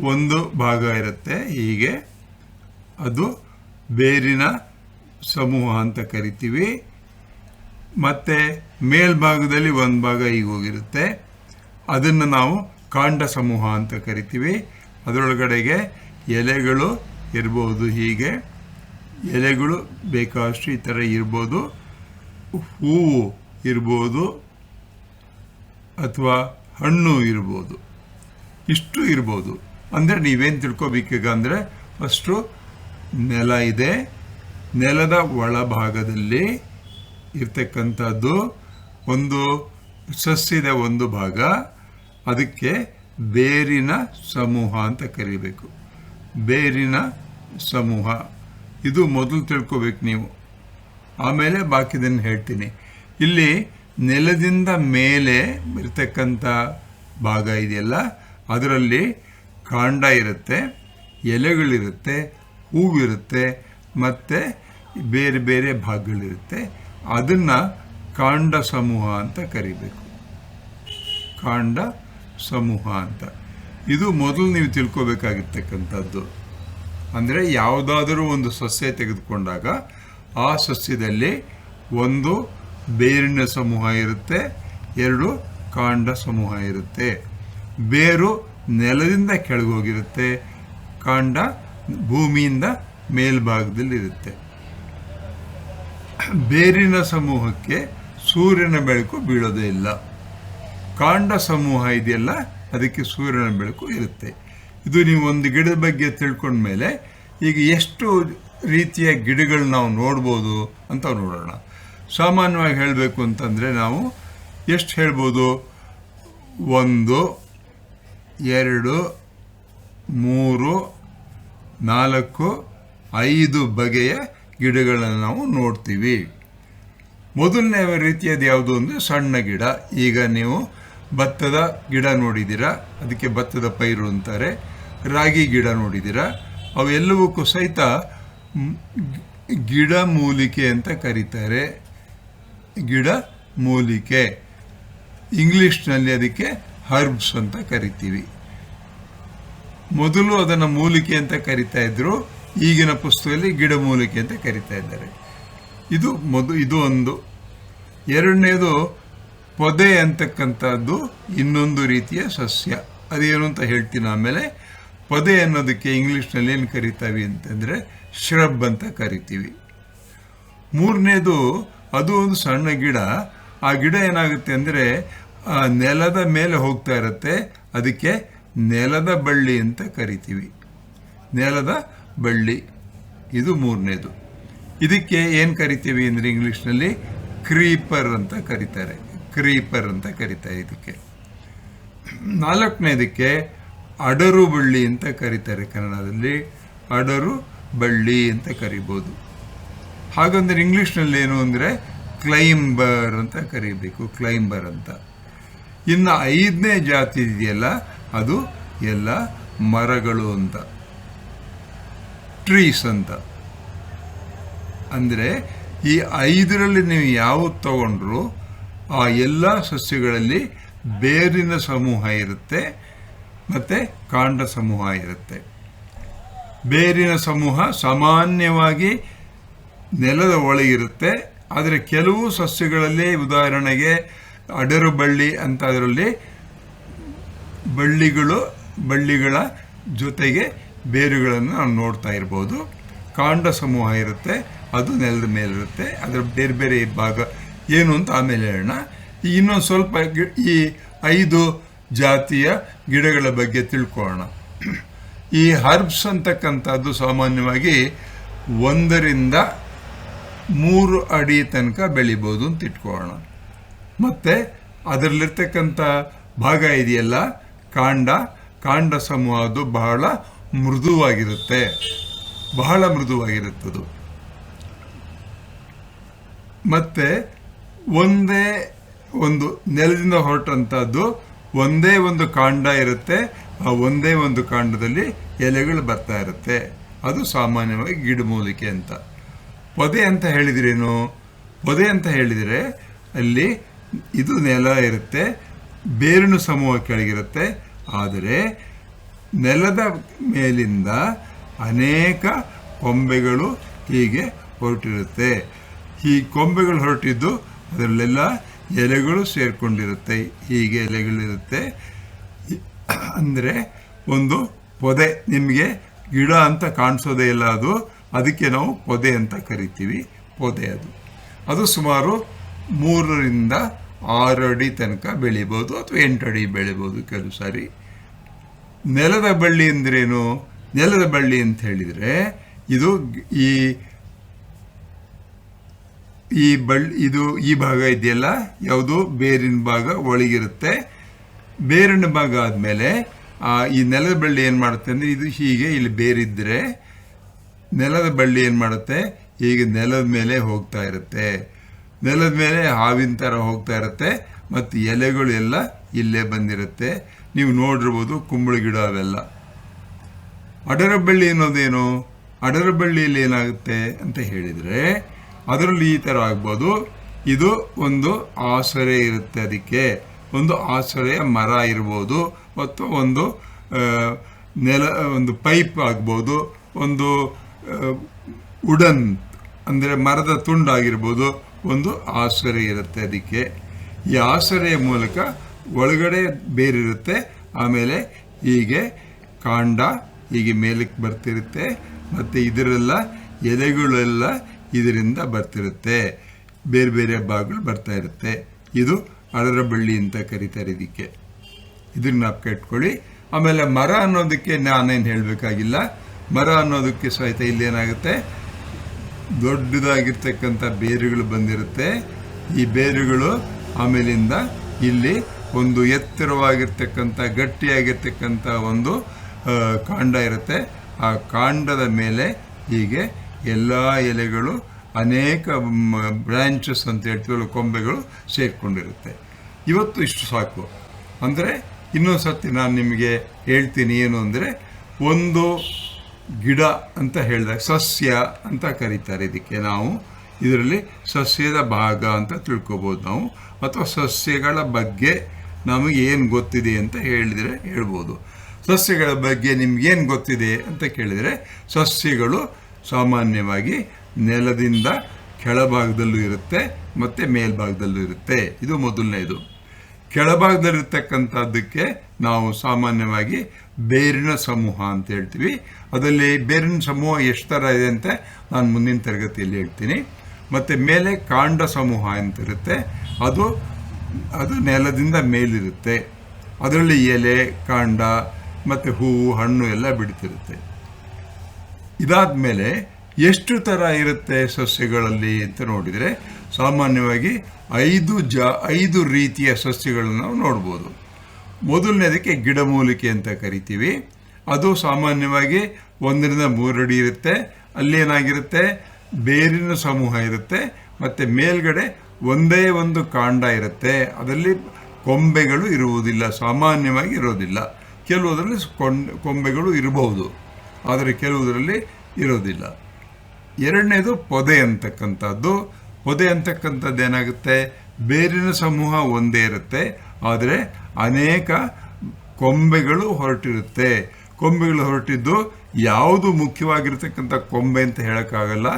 ಒಂದು ಭಾಗ ಇರುತ್ತೆ. ಹೀಗೆ ಅದು ಬೇರಿನ ಸಮೂಹ ಅಂತ ಕರಿತೀವಿ. ಮತ್ತು ಮೇಲ್ಭಾಗದಲ್ಲಿ ಒಂದು ಭಾಗ ಈಗ ಹೋಗಿರುತ್ತೆ. ಅದನ್ನು ನಾವು ಕಾಂಡ ಸಮೂಹ ಅಂತ ಕರಿತೀವಿ. ಅದರೊಳಗಡೆಗೆ ಎಲೆಗಳು ಇರ್ಬೋದು ಹೀಗೆ. ಎಲೆಗಳು ಬೇಕಾದಷ್ಟು ಈ ಥರ ಇರ್ಬೋದು. ಹೂವು ಇರ್ಬೋದು ಅಥವಾ ಹಣ್ಣು ಇರ್ಬೋದು. ಇಷ್ಟು ಇರ್ಬೋದು. ಅಂದರೆ ನೀವೇನು ತಿಳ್ಕೊಬೇಕೀಗ ಅಂದರೆ ಫಸ್ಟು ನೆಲ ಇದೆ. ನೆಲದ ಒಳಭಾಗದಲ್ಲಿ ಇರ್ತಕ್ಕಂಥದ್ದು ಒಂದು ಸಸ್ಯದ ಒಂದು ಭಾಗ. ಅದಕ್ಕೆ ಬೇರಿನ ಸಮೂಹ ಅಂತ ಕರಿಬೇಕು. ಬೇರಿನ ಸಮೂಹ. ಇದು ಮೊದಲು ತಿಳ್ಕೊಬೇಕು ನೀವು. ಆಮೇಲೆ ಬಾಕಿದನ್ನು ಹೇಳ್ತೀನಿ. ಇಲ್ಲಿ ನೆಲದಿಂದ ಮೇಲೆ ಇರ್ತಕ್ಕಂಥ ಭಾಗ ಇದೆಯಲ್ಲ, ಅದರಲ್ಲಿ ಕಾಂಡ ಇರುತ್ತೆ, ಎಲೆಗಳಿರುತ್ತೆ, ಹೂವಿರುತ್ತೆ, ಮತ್ತು ಬೇರೆ ಬೇರೆ ಭಾಗಗಳಿರುತ್ತೆ. ಅದನ್ನು ಕಾಂಡ ಸಮೂಹ ಅಂತ ಕರಿಬೇಕು. ಕಾಂಡ ಸಮೂಹ ಅಂತ. ಇದು ಮೊದಲು ನೀವು ತಿಳ್ಕೊಬೇಕಾಗಿರ್ತಕ್ಕಂಥದ್ದು. ಅಂದರೆ ಯಾವುದಾದರೂ ಒಂದು ಸಸ್ಯ ತೆಗೆದುಕೊಂಡಾಗ ಆ ಸಸ್ಯದಲ್ಲಿ ಒಂದು ಬೇರಿನ ಸಮೂಹ ಇರುತ್ತೆ, ಎರಡು ಕಾಂಡ ಸಮೂಹ ಇರುತ್ತೆ. ಬೇರು ನೆಲದಿಂದ ಕೆಳಗೋಗಿರುತ್ತೆ. ಕಾಂಡ ಭೂಮಿಯಿಂದ ಮೇಲ್ಭಾಗದಲ್ಲಿರುತ್ತೆ. ಬೇರಿನ ಸಮೂಹಕ್ಕೆ ಸೂರ್ಯನ ಬೆಳಕು ಬೀಳೋದೇ ಇಲ್ಲ. ಕಾಂಡ ಸಮೂಹ ಇದೆಯಲ್ಲ, ಅದಕ್ಕೆ ಸೂರ್ಯನ ಬೆಳಕು ಇರುತ್ತೆ. ಇದು ನೀವು ಒಂದು ಗಿಡದ ಬಗ್ಗೆ ತಿಳ್ಕೊಂಡ್ಮೇಲೆ ಈಗ ಎಷ್ಟು ರೀತಿಯ ಗಿಡಗಳು ನಾವು ನೋಡ್ಬೋದು ಅಂತ ನೋಡೋಣ. ಸಾಮಾನ್ಯವಾಗಿ ಹೇಳಬೇಕು ಅಂತಂದರೆ ನಾವು ಎಷ್ಟು ಹೇಳ್ಬೋದು? ಒಂದು ಎರಡು, ಮೂರು, ನಾಲ್ಕು, ಐದು ಬಗೆಯ ಗಿಡಗಳನ್ನು ನಾವು ನೋಡ್ತೀವಿ. ಮೊದಲನೇ ರೀತಿಯದು ಯಾವುದು ಅಂದರೆ ಸಣ್ಣ ಗಿಡ. ಈಗ ನೀವು ಭತ್ತದ ಗಿಡ ನೋಡಿದ್ದೀರಾ? ಅದಕ್ಕೆ ಭತ್ತದ ಪೈರು ಅಂತಾರೆ. ರಾಗಿ ಗಿಡ ನೋಡಿದ್ದೀರಾ? ಅವೆಲ್ಲವಕ್ಕೂ ಸಹಿತ ಗಿಡ ಮೂಲಿಕೆ ಅಂತ ಕರೀತಾರೆ. ಗಿಡ ಮೂಲಿಕೆ. ಇಂಗ್ಲೀಷ್ನಲ್ಲಿ ಅದಕ್ಕೆ ಹರ್ಬ್ಸ್ ಅಂತ ಕರಿತೀವಿ. ಮೊದಲು ಅದನ್ನು ಮೂಲಿಕೆ ಅಂತ ಕರಿತಾ ಇದ್ರು, ಈಗಿನ ಪುಸ್ತಕದಲ್ಲಿ ಗಿಡ ಮೂಲಿಕೆ ಅಂತ ಕರಿತಾ ಇದ್ದಾರೆ. ಇದು ಮೊದ, ಇದು ಒಂದು. ಎರಡನೇದು ಪೊದೆ ಅಂತಕ್ಕಂಥದ್ದು ಇನ್ನೊಂದು ರೀತಿಯ ಸಸ್ಯ. ಅದೇನು ಅಂತ ಹೇಳ್ತೀನಿ ಆಮೇಲೆ, ಪೊದೆ ಅನ್ನೋದಕ್ಕೆ ಇಂಗ್ಲೀಷ್ನಲ್ಲಿ ಏನು ಕರಿತಾವೆ ಅಂತಂದರೆ ಶ್ರಬ್ ಅಂತ ಕರಿತೀವಿ. ಮೂರನೇದು ಅದು ಒಂದು ಸಣ್ಣ ಗಿಡ. ಆ ಗಿಡ ಏನಾಗುತ್ತೆ ಅಂದರೆ ನೆಲದ ಮೇಲೆ ಹೋಗ್ತಾ ಇರುತ್ತೆ. ಅದಕ್ಕೆ ನೆಲದ ಬಳ್ಳಿ ಅಂತ ಕರಿತೀವಿ. ನೆಲದ ಬಳ್ಳಿ. ಇದು ಮೂರನೇದು. ಇದಕ್ಕೆ ಏನು ಕರಿತೀವಿ ಅಂದರೆ ಇಂಗ್ಲೀಷ್ನಲ್ಲಿ ಕ್ರೀಪರ್ ಅಂತ ಕರೀತಾರೆ. ಕ್ರೀಪರ್ ಅಂತ ಕರೀತಾರೆ ಇದಕ್ಕೆ. ನಾಲ್ಕನೇದಕ್ಕೆ ಅಡರು ಬಳ್ಳಿ ಅಂತ ಕರೀತಾರೆ ಕನ್ನಡದಲ್ಲಿ. ಅಡರು ಬಳ್ಳಿ ಅಂತ ಕರಿಬೋದು. ಹಾಗಂದ್ರೆ ಇಂಗ್ಲೀಷ್ನಲ್ಲಿ ಏನು ಅಂದರೆ ಕ್ಲೈಂಬರ್ ಅಂತ ಕರಿಬೇಕು. ಕ್ಲೈಂಬರ್ ಅಂತ. ಇನ್ನು ಐದನೇ ಜಾತಿ ಇದೆಯಲ್ಲ ಅದು ಎಲ್ಲ ಮರಗಳು ಅಂತ. ಟ್ರೀಸ್ ಅಂತ. ಅಂದರೆ ಈ ಐದರಲ್ಲಿ ನೀವು ಯಾವುದು ತಗೊಂಡ್ರು ಆ ಎಲ್ಲ ಸಸ್ಯಗಳಲ್ಲಿ ಬೇರಿನ ಸಮೂಹ ಇರುತ್ತೆ, ಮತ್ತು ಕಾಂಡ ಸಮೂಹ ಇರುತ್ತೆ. ಬೇರಿನ ಸಮೂಹ ಸಾಮಾನ್ಯವಾಗಿ ನೆಲದ ಒಳಗಿರುತ್ತೆ ಆದರೆ ಕೆಲವು ಸಸ್ಯಗಳಲ್ಲಿ, ಉದಾಹರಣೆಗೆ ಅಡರು ಬಳ್ಳಿ ಅಂತ ಅದರಲ್ಲಿ ಬಳ್ಳಿಗಳು, ಬಳ್ಳಿಗಳ ಜೊತೆಗೆ ಬೇರುಗಳನ್ನು ನಾವು ನೋಡ್ತಾ ಇರ್ಬೋದು. ಕಾಂಡ ಸಮೂಹ ಇರುತ್ತೆ, ಅದು ನೆಲದ ಮೇಲಿರುತ್ತೆ ಅದರ ಬೇರೆ ಬೇರೆ ಭಾಗ ಏನು ಅಂತ ಆಮೇಲೆ ಹೇಳೋಣ. ಇನ್ನೊಂದು ಸ್ವಲ್ಪ ಈ ಐದು ಜಾತಿಯ ಗಿಡಗಳ ಬಗ್ಗೆ ತಿಳ್ಕೊಳ್ಳೋಣ. ಈ ಹರ್ಬ್ಸ್ ಅಂತಕ್ಕಂಥದ್ದು ಸಾಮಾನ್ಯವಾಗಿ ಒಂದರಿಂದ ಮೂರು ಅಡಿ ತನಕ ಬೆಳಿಬೋದು ಅಂತ ಇಟ್ಕೊಳ್ಳೋಣ. ಮತ್ತು ಅದರಲ್ಲಿರ್ತಕ್ಕಂಥ ಭಾಗ ಇದೆಯಲ್ಲ ಕಾಂಡ ಕಾಂಡ ಸಮೂಹ ಅದು ಬಹಳ ಮೃದುವಾಗಿರುತ್ತೆ. ಬಹಳ ಮೃದುವಾಗಿರುತ್ತದು. ಮತ್ತೆ ಒಂದೇ ಒಂದು ನೆಲದಿಂದ ಹೊರಟಂಥದ್ದು ಒಂದೇ ಒಂದು ಕಾಂಡ ಇರುತ್ತೆ. ಆ ಒಂದೇ ಒಂದು ಕಾಂಡದಲ್ಲಿ ಎಲೆಗಳು ಬರ್ತಾ ಇರುತ್ತೆ. ಅದು ಸಾಮಾನ್ಯವಾಗಿ ಗಿಡಮೂಲಿಕೆ ಅಂತ. ಪೊದೆ ಅಂತ ಹೇಳಿದ್ರೇನು? ಪೊದೆ ಅಂತ ಹೇಳಿದರೆ ಅಲ್ಲಿ ಇದು ನೆಲ ಇರುತ್ತೆ. ಬೇರಿನ ಸಮೂಹ ಕೆಳಗಿರುತ್ತೆ. ಆದರೆ ನೆಲದ ಮೇಲಿಂದ ಅನೇಕ ಕೊಂಬೆಗಳು ಹೀಗೆ ಹೊರಟಿರುತ್ತೆ. ಈ ಕೊಂಬೆಗಳು ಹೊರಟಿದ್ದು ಅದರಲ್ಲೆಲ್ಲ ಎಲೆಗಳು ಸೇರಿಕೊಂಡಿರುತ್ತೆ. ಹೀಗೆ ಎಲೆಗಳಿರುತ್ತೆ ಅಂದರೆ ಒಂದು ಪೊದೆ, ನಿಮಗೆ ಗಿಡ ಅಂತ ಕಾಣಿಸೋದೇ ಇಲ್ಲ ಅದು. ಅದಕ್ಕೆ ನಾವು ಪೊದೆ ಅಂತ ಕರಿತೀವಿ. ಪೊದೆ ಅದು. ಅದು ಸುಮಾರು ಮೂರರಿಂದ ಆರು ಅಡಿ ತನಕ ಬೆಳಿಬೋದು ಅಥವಾ ಎಂಟು ಅಡಿ ಬೆಳಿಬೋದು ಕೆಲವು ಸಾರಿ. ನೆಲದ ಬಳ್ಳಿ ಅಂದ್ರೇನು? ನೆಲದ ಬಳ್ಳಿ ಅಂತ ಹೇಳಿದರೆ ಇದು ಈ ಈ ಬಳ್ಳಿ ಇದು ಈ ಭಾಗ ಇದೆಯಲ್ಲ? ಯಾವುದು? ಬೇರಿನ ಭಾಗ ಒಳಗಿರುತ್ತೆ. ಬೇರಿನ ಭಾಗ ಆದಮೇಲೆ ಈ ನೆಲದ ಬಳ್ಳಿ ಏನು ಮಾಡುತ್ತೆ ಅಂದರೆ ಇದು ಹೀಗೆ ಇಲ್ಲಿ ಬೇರಿದ್ದರೆ ನೆಲದ ಬಳ್ಳಿ ಏನು ಮಾಡುತ್ತೆ? ಹೀಗೆ ನೆಲದ ಮೇಲೆ ಹೋಗ್ತಾ ಇರುತ್ತೆ. ನೆಲದ ಮೇಲೆ ಹಾವಿನ ಥರ ಹೋಗ್ತಾ ಇರುತ್ತೆ, ಮತ್ತು ಎಲೆಗಳು ಎಲ್ಲ ಇಲ್ಲೇ ಬಂದಿರುತ್ತೆ. ನೀವು ನೋಡಿರ್ಬೋದು ಕುಂಬಳ ಗಿಡ ಅವೆಲ್ಲ. ಅಡರಬಳ್ಳಿ ಅನ್ನೋದೇನು? ಅಡರಬಳ್ಳಿಯಲ್ಲಿ ಏನಾಗುತ್ತೆ ಅಂತ ಹೇಳಿದರೆ, ಅದರಲ್ಲಿ ಈ ಥರ ಆಗ್ಬೋದು. ಇದು ಒಂದು ಆಸರೆ ಇರುತ್ತೆ ಅದಕ್ಕೆ. ಒಂದು ಆಸರೆಯ ಮರ ಇರ್ಬೋದು, ಮತ್ತು ಒಂದು ನೆಲ, ಒಂದು ಪೈಪ್ ಆಗ್ಬೋದು, ಒಂದು ಉಡನ್, ಅಂದರೆ ಮರದ ತುಂಡಾಗಿರ್ಬೋದು ಒಂದು ಆಸರೆ ಇರುತ್ತೆ ಅದಕ್ಕೆ. ಈ ಆಸರೆಯ ಮೂಲಕ ಒಳಗಡೆ ಬೇರಿರುತ್ತೆ, ಆಮೇಲೆ ಹೀಗೆ ಕಾಂಡ ಹೀಗೆ ಮೇಲಕ್ಕೆ ಬರ್ತಿರುತ್ತೆ, ಮತ್ತು ಇದರೆಲ್ಲ ಎಲೆಗಳೆಲ್ಲ ಇದರಿಂದ ಬರ್ತಿರುತ್ತೆ. ಬೇರೆ ಬೇರೆ ಭಾಗಗಳು ಬರ್ತಾ ಇರುತ್ತೆ. ಇದು ಅಡರ ಬಳ್ಳಿ ಅಂತ ಕರೀತಾರೆ ಇದಕ್ಕೆ. ಇದನ್ನ ನಾವು ಕಟ್ಕೊಳ್ಳಿ ಆಮೇಲೆ ಮರ ಅನ್ನೋದಕ್ಕೆ ನಾನೇನು ಹೇಳಬೇಕಾಗಿಲ್ಲ. ಮರ ಅನ್ನೋದಕ್ಕೆ ಸಹಿತ ಇಲ್ಲೇನಾಗುತ್ತೆ? ದೊಡ್ಡದಾಗಿರ್ತಕ್ಕಂಥ ಬೇರುಗಳು ಬಂದಿರುತ್ತೆ. ಈ ಬೇರುಗಳು ಆಮೇಲಿಂದ ಇಲ್ಲಿ ಒಂದು ಎತ್ತರವಾಗಿರ್ತಕ್ಕಂಥ, ಗಟ್ಟಿಯಾಗಿರ್ತಕ್ಕಂಥ ಒಂದು ಕಾಂಡ ಇರುತ್ತೆ. ಆ ಕಾಂಡದ ಮೇಲೆ ಹೀಗೆ ಎಲ್ಲ ಎಲೆಗಳು ಅನೇಕ ಬ್ರಾಂಚಸ್ ಅಂತ ಹೇಳ್ತೀವಲ್ಲ, ಕೊಂಬೆಗಳು ಸೇರಿಕೊಂಡಿರುತ್ತೆ. ಇವತ್ತು ಇಷ್ಟು ಸಾಕು. ಅಂದರೆ ಇನ್ನೊಂದು ಸರ್ತಿ ನಾನು ನಿಮಗೆ ಹೇಳ್ತೀನಿ ಏನು ಅಂದರೆ, ಒಂದು ಗಿಡ ಅಂತ ಹೇಳಿದಾಗ ಸಸ್ಯ ಅಂತ ಕರೀತಾರೆ ಇದಕ್ಕೆ ನಾವು. ಇದರಲ್ಲಿ ಸಸ್ಯದ ಭಾಗ ಅಂತ ತಿಳ್ಕೊಬೋದು ನಾವು. ಅಥವಾ ಸಸ್ಯಗಳ ಬಗ್ಗೆ ನಮಗೆ ಏನು ಗೊತ್ತಿದೆ ಅಂತ ಹೇಳಿದರೆ ಹೇಳ್ಬೋದು. ಸಸ್ಯಗಳ ಬಗ್ಗೆ ನಿಮಗೇನು ಗೊತ್ತಿದೆ ಅಂತ ಕೇಳಿದರೆ, ಸಸ್ಯಗಳು ಸಾಮಾನ್ಯವಾಗಿ ನೆಲದಿಂದ ಕೆಳಭಾಗದಲ್ಲೂ ಇರುತ್ತೆ, ಮತ್ತು ಮೇಲ್ಭಾಗದಲ್ಲೂ ಇರುತ್ತೆ. ಇದು ಮೊದಲನೇದು. ಕೆಳಭಾಗದಲ್ಲಿರ್ತಕ್ಕಂಥದ್ದಕ್ಕೆ ನಾವು ಸಾಮಾನ್ಯವಾಗಿ ಬೇರಿನ ಸಮೂಹ ಅಂತ ಹೇಳ್ತೀವಿ. ಅದರಲ್ಲಿ ಬೇರಿನ ಸಮೂಹ ಎಷ್ಟು ಥರ ಇದೆ ಅಂತ ನಾನು ಮುಂದಿನ ತರಗತಿಯಲ್ಲಿ ಹೇಳ್ತೀನಿ. ಮತ್ತು ಮೇಲೆ ಕಾಂಡ ಸಮೂಹ ಅಂತ ಇರುತ್ತೆ. ಅದು ಅದು ನೆಲದಿಂದ ಮೇಲಿರುತ್ತೆ. ಅದರಲ್ಲಿ ಎಲೆ, ಕಾಂಡ, ಮತ್ತು ಹೂವು, ಹಣ್ಣು ಎಲ್ಲ ಬಿಡ್ತಿರುತ್ತೆ. ಇದಾದ ಮೇಲೆ ಎಷ್ಟು ಥರ ಇರುತ್ತೆ ಸಸ್ಯಗಳಲ್ಲಿ ಅಂತ ನೋಡಿದರೆ, ಸಾಮಾನ್ಯವಾಗಿ ಐದು ಜ, ಐದು ರೀತಿಯ ಸಸ್ಯಗಳನ್ನು ನಾವು ನೋಡ್ಬೋದು. ಮೊದಲನೇದಕ್ಕೆ ಗಿಡಮೂಲಿಕೆ ಅಂತ ಕರಿತೀವಿ. ಅದು ಸಾಮಾನ್ಯವಾಗಿ ಒಂದರಿಂದ ಮೂರಡಿ ಇರುತ್ತೆ. ಅಲ್ಲೇನಾಗಿರುತ್ತೆ ಬೇರಿನ ಸಮೂಹ ಇರುತ್ತೆ. ಮತ್ತು ಮೇಲ್ಗಡೆ ಒಂದೇ ಒಂದು ಕಾಂಡ ಇರುತ್ತೆ. ಅದರಲ್ಲಿ ಕೊಂಬೆಗಳು ಇರುವುದಿಲ್ಲ. ಸಾಮಾನ್ಯವಾಗಿ ಇರೋದಿಲ್ಲ. ಕೆಲವುದರಲ್ಲಿ ಕೊಂಬೆಗಳು ಇರಬಹುದು. ಆದರೆ ಕೆಲವುದರಲ್ಲಿ ಇರೋದಿಲ್ಲ. ಎರಡನೇದು ಪೊದೆ ಅಂತಕ್ಕಂಥದ್ದು. ಪೊದೆ ಅಂತಕ್ಕಂಥದ್ದು ಏನಾಗುತ್ತೆ? ಬೇರಿನ ಸಮೂಹ ಒಂದೇ ಇರುತ್ತೆ. ಆದರೆ ಅನೇಕ ಕೊಂಬೆಗಳು ಹೊರಟಿರುತ್ತೆ. ಕೊಂಬೆಗಳು ಹೊರಟಿದ್ದು ಯಾವುದು ಮುಖ್ಯವಾಗಿರ್ತಕ್ಕಂಥ ಕೊಂಬೆ ಅಂತ ಹೇಳೋಕ್ಕಾಗಲ್ಲ.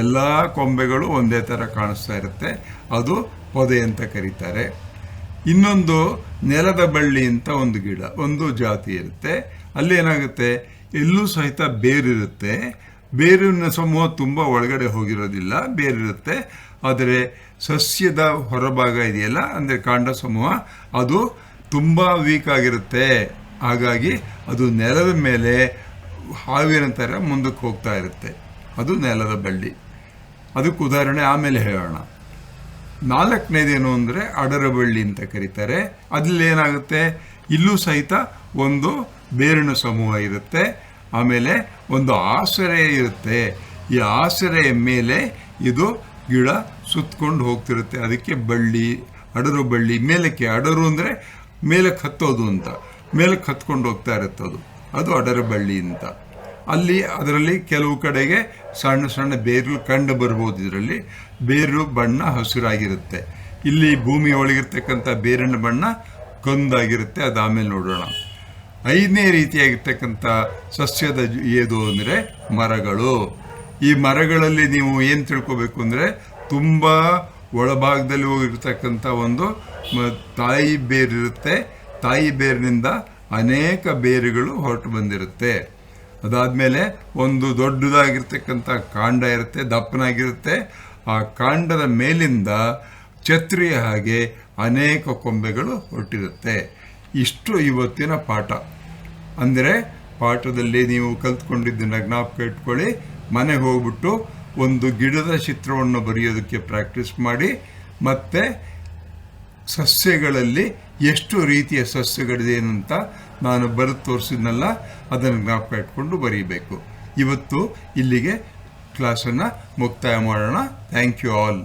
ಎಲ್ಲ ಕೊಂಬೆಗಳು ಒಂದೇ ಥರ ಕಾಣಿಸ್ತಾ ಇರುತ್ತೆ. ಅದು ಪೊದೆ ಅಂತ ಕರೀತಾರೆ. ಇನ್ನೊಂದು ನೆಲದ ಬಳ್ಳಿ ಅಂತ ಒಂದು ಗಿಡ, ಒಂದು ಜಾತಿ ಇರುತ್ತೆ. ಅಲ್ಲಿ ಏನಾಗುತ್ತೆ? ಎಲ್ಲೂ ಸಹಿತ ಬೇರಿರುತ್ತೆ. ಬೇರಿನ ಸಮೂಹ ತುಂಬ ಒಳಗಡೆ ಹೋಗಿರೋದಿಲ್ಲ, ಬೇರಿರುತ್ತೆ. ಆದರೆ ಸಸ್ಯದ ಹೊರಭಾಗ ಇದೆಯಲ್ಲ, ಅಂದರೆ ಕಾಂಡ ಸಮೂಹ, ಅದು ತುಂಬ ವೀಕ್ ಆಗಿರುತ್ತೆ. ಹಾಗಾಗಿ ಅದು ನೆಲದ ಮೇಲೆ ಹಾವಿನ ಥರ ಮುಂದಕ್ಕೆ ಹೋಗ್ತಾ ಇರುತ್ತೆ. ಅದು ನೆಲದ ಬಳ್ಳಿ. ಅದಕ್ಕೆ ಉದಾಹರಣೆ ಆಮೇಲೆ ಹೇಳೋಣ. ನಾಲ್ಕನೇದೇನು ಅಂದರೆ ಅಡರ ಬಳ್ಳಿ ಅಂತ ಕರೀತಾರೆ. ಅದ್ರಲ್ಲಿ ಏನಾಗುತ್ತೆ? ಇಲ್ಲೂ ಸಹಿತ ಒಂದು ಬೇರಿನ ಸಮೂಹ ಇರುತ್ತೆ. ಆಮೇಲೆ ಒಂದು ಆಸರೆ ಇರುತ್ತೆ. ಈ ಆಸರೆಯ ಮೇಲೆ ಇದು ಗಿಡ ಸುತ್ತಕೊಂಡು ಹೋಗ್ತಿರುತ್ತೆ. ಅದಕ್ಕೆ ಬಳ್ಳಿ, ಅಡರು ಬಳ್ಳಿ. ಮೇಲಕ್ಕೆ ಅಡರು ಅಂದರೆ ಮೇಲಕ್ಕೆ ಹತ್ತೋದು ಅಂತ. ಮೇಲಕ್ಕೆ ಹತ್ಕೊಂಡು ಹೋಗ್ತಾ ಇರುತ್ತೆ ಅದು ಅದು ಅಡರ ಬಳ್ಳಿ ಅಂತ. ಅಲ್ಲಿ, ಅದರಲ್ಲಿ ಕೆಲವು ಕಡೆಗೆ ಸಣ್ಣ ಸಣ್ಣ ಬೇರು ಕಂಡು ಬರ್ಬೋದು ಇದರಲ್ಲಿ. ಬೇರು ಬಣ್ಣ ಹಸಿರಾಗಿರುತ್ತೆ. ಇಲ್ಲಿ ಭೂಮಿ ಒಳಗಿರ್ತಕ್ಕಂಥ ಬೇರಿನ ಬಣ್ಣ ಕಂದಾಗಿರುತ್ತೆ. ಅದು ಆಮೇಲೆ ನೋಡೋಣ. ಐದನೇ ರೀತಿಯಾಗಿರ್ತಕ್ಕಂಥ ಸಸ್ಯದ ಏದು ಅಂದರೆ ಮರಗಳು. ಈ ಮರಗಳಲ್ಲಿ ನೀವು ಏನು ತಿಳ್ಕೊಬೇಕು ಅಂದರೆ ತುಂಬ ಒಳಭಾಗದಲ್ಲಿ ಹೋಗಿರ್ತಕ್ಕಂಥ ಒಂದು ತಾಯಿ ಬೇರಿರುತ್ತೆ. ತಾಯಿ ಬೇರಿನಿಂದ ಅನೇಕ ಬೇರುಗಳು ಹೊರಟು ಬಂದಿರುತ್ತೆ. ಅದಾದಮೇಲೆ ಒಂದು ದೊಡ್ಡದಾಗಿರ್ತಕ್ಕಂಥ ಕಾಂಡ ಇರುತ್ತೆ, ದಪ್ಪನಾಗಿರುತ್ತೆ. ಆ ಕಾಂಡದ ಮೇಲಿಂದ ಛತ್ರಿಯ ಹಾಗೆ ಅನೇಕ ಕೊಂಬೆಗಳು ಹೊರಟಿರುತ್ತೆ. ಇಷ್ಟು ಇವತ್ತಿನ ಪಾಠ. ಅಂದರೆ ಪಾಠದಲ್ಲಿ ನೀವು ಕಲ್ತ್ಕೊಂಡಿದ್ದನ್ನ ಜ್ಞಾಪಕ ಇಟ್ಕೊಳ್ಳಿ, ಮನೆಗೆ ಹೋಗ್ಬಿಟ್ಟು ಒಂದು ಗಿಡದ ಚಿತ್ರವನ್ನು ಬರೆಯೋದಕ್ಕೆ ಪ್ರಾಕ್ಟೀಸ್ ಮಾಡಿ, ಮತ್ತು ಸಸ್ಯಗಳಲ್ಲಿ ಎಷ್ಟು ರೀತಿಯ ಸಸ್ಯಗಳಿದೆ ಅಂತ ನಾನು ಬರೆದು ತೋರಿಸಿದ್ನಲ್ಲ, ಅದನ್ನು ಜ್ಞಾಪಕ ಇಟ್ಕೊಂಡು ಬರೀಬೇಕು. ಇವತ್ತು ಇಲ್ಲಿಗೆ ಕ್ಲಾಸನ್ನು ಮುಕ್ತಾಯ ಮಾಡೋಣ. Thank you all